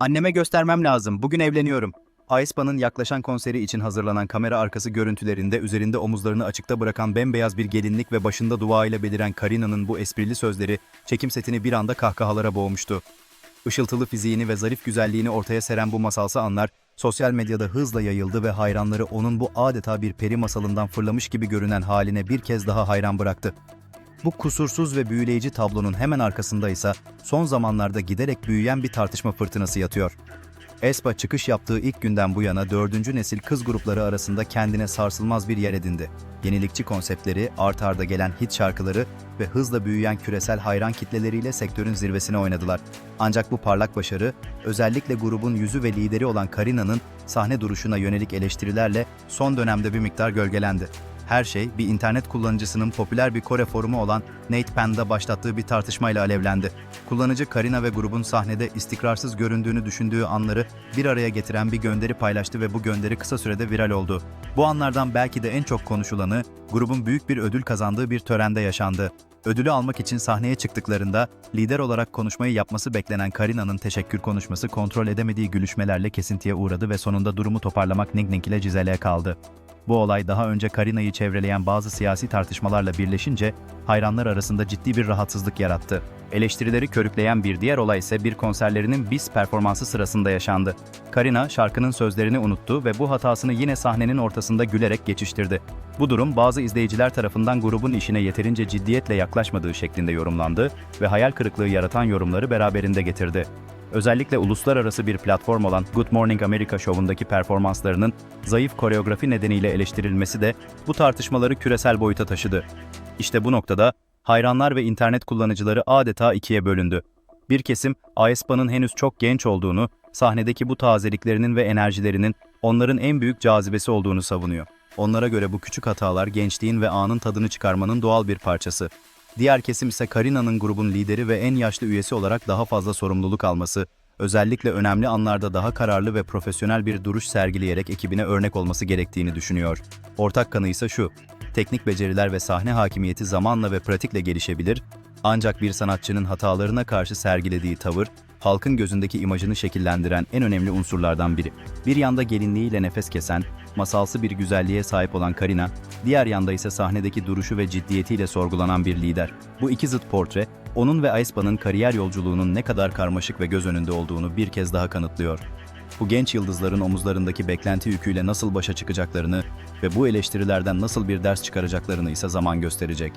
Anneme göstermem lazım. Bugün evleniyorum. Aespa'nın yaklaşan konseri için hazırlanan kamera arkası görüntülerinde üzerinde omuzlarını açıkta bırakan bembeyaz bir gelinlik ve başında dua ile beliren Karina'nın bu esprili sözleri çekim setini bir anda kahkahalara boğmuştu. Işıltılı fiziğini ve zarif güzelliğini ortaya seren bu masalsı anlar sosyal medyada hızla yayıldı ve hayranları onun bu adeta bir peri masalından fırlamış gibi görünen haline bir kez daha hayran bıraktı. Bu kusursuz ve büyüleyici tablonun hemen arkasında ise son zamanlarda giderek büyüyen bir tartışma fırtınası yatıyor. Espa çıkış yaptığı ilk günden bu yana dördüncü nesil kız grupları arasında kendine sarsılmaz bir yer edindi. Yenilikçi konseptleri, art arda gelen hit şarkıları ve hızla büyüyen küresel hayran kitleleriyle sektörün zirvesine oynadılar. Ancak bu parlak başarı, özellikle grubun yüzü ve lideri olan Karina'nın sahne duruşuna yönelik eleştirilerle son dönemde bir miktar gölgelendi. Her şey bir internet kullanıcısının popüler bir Kore forumu olan Nate Pen'da başlattığı bir tartışmayla alevlendi. Kullanıcı Karina ve grubun sahnede istikrarsız göründüğünü düşündüğü anları bir araya getiren bir gönderi paylaştı ve bu gönderi kısa sürede viral oldu. Bu anlardan belki de en çok konuşulanı, grubun büyük bir ödül kazandığı bir törende yaşandı. Ödülü almak için sahneye çıktıklarında lider olarak konuşmayı yapması beklenen Karina'nın teşekkür konuşması kontrol edemediği gülüşmelerle kesintiye uğradı ve sonunda durumu toparlamak Ning Ning ile Cizel'e kaldı. Bu olay daha önce Karina'yı çevreleyen bazı siyasi tartışmalarla birleşince hayranlar arasında ciddi bir rahatsızlık yarattı. Eleştirileri körükleyen bir diğer olay ise bir konserlerinin BIS performansı sırasında yaşandı. Karina şarkının sözlerini unuttu ve bu hatasını yine sahnenin ortasında gülerek geçiştirdi. Bu durum bazı izleyiciler tarafından grubun işine yeterince ciddiyetle yaklaşmadığı şeklinde yorumlandı ve hayal kırıklığı yaratan yorumları beraberinde getirdi. Özellikle uluslararası bir platform olan Good Morning America şovundaki performanslarının zayıf koreografi nedeniyle eleştirilmesi de bu tartışmaları küresel boyuta taşıdı. İşte bu noktada hayranlar ve internet kullanıcıları adeta ikiye bölündü. Bir kesim Aespa'nın henüz çok genç olduğunu, sahnedeki bu tazeliklerinin ve enerjilerinin onların en büyük cazibesi olduğunu savunuyor. Onlara göre bu küçük hatalar gençliğin ve anın tadını çıkarmanın doğal bir parçası. Diğer kesim ise Karina'nın grubun lideri ve en yaşlı üyesi olarak daha fazla sorumluluk alması, özellikle önemli anlarda daha kararlı ve profesyonel bir duruş sergileyerek ekibine örnek olması gerektiğini düşünüyor. Ortak kanı ise şu, teknik beceriler ve sahne hakimiyeti zamanla ve pratikle gelişebilir, ancak bir sanatçının hatalarına karşı sergilediği tavır, halkın gözündeki imajını şekillendiren en önemli unsurlardan biri. Bir yanda gelinliğiyle nefes kesen, masalsı bir güzelliğe sahip olan Karina, diğer yanda ise sahnedeki duruşu ve ciddiyetiyle sorgulanan bir lider. Bu iki zıt portre, onun ve Aespa'nın kariyer yolculuğunun ne kadar karmaşık ve göz önünde olduğunu bir kez daha kanıtlıyor. Bu genç yıldızların omuzlarındaki beklenti yüküyle nasıl başa çıkacaklarını ve bu eleştirilerden nasıl bir ders çıkaracaklarını ise zaman gösterecek.